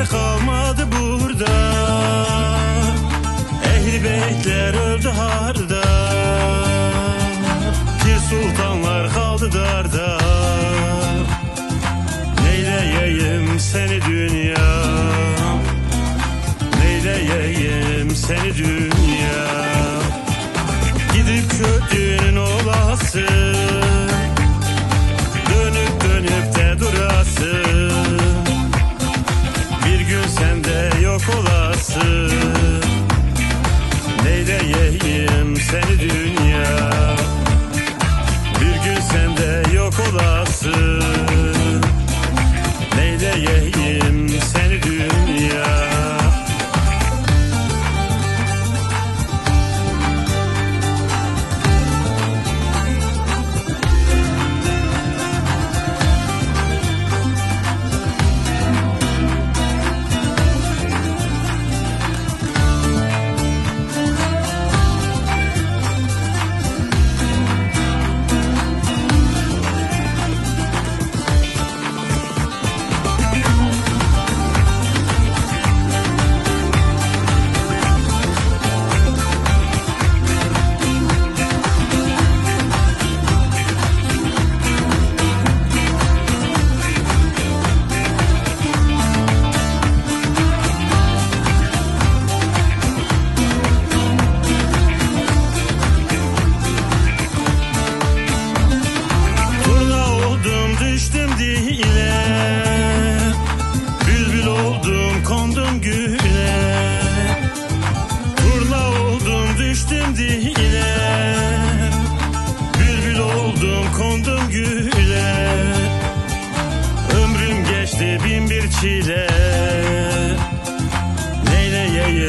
Yer kalmadı burada. Ehli beytler öldü harda. Pir sultanlar kaldı darda. Neyleyeyim seni dünya? Neyleyeyim seni dünya? Gidip kötünün olası.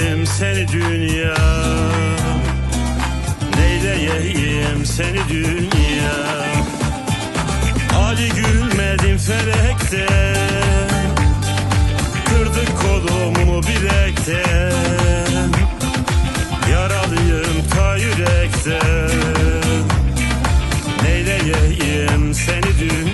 Neyleyeyim seni dünya. Neyleyeyim seni dünya? Ali gülmedim felekte. Kırdık kolumu bilekte. Yaralıyım ta yürekte. Neyleyeyim seni dünya?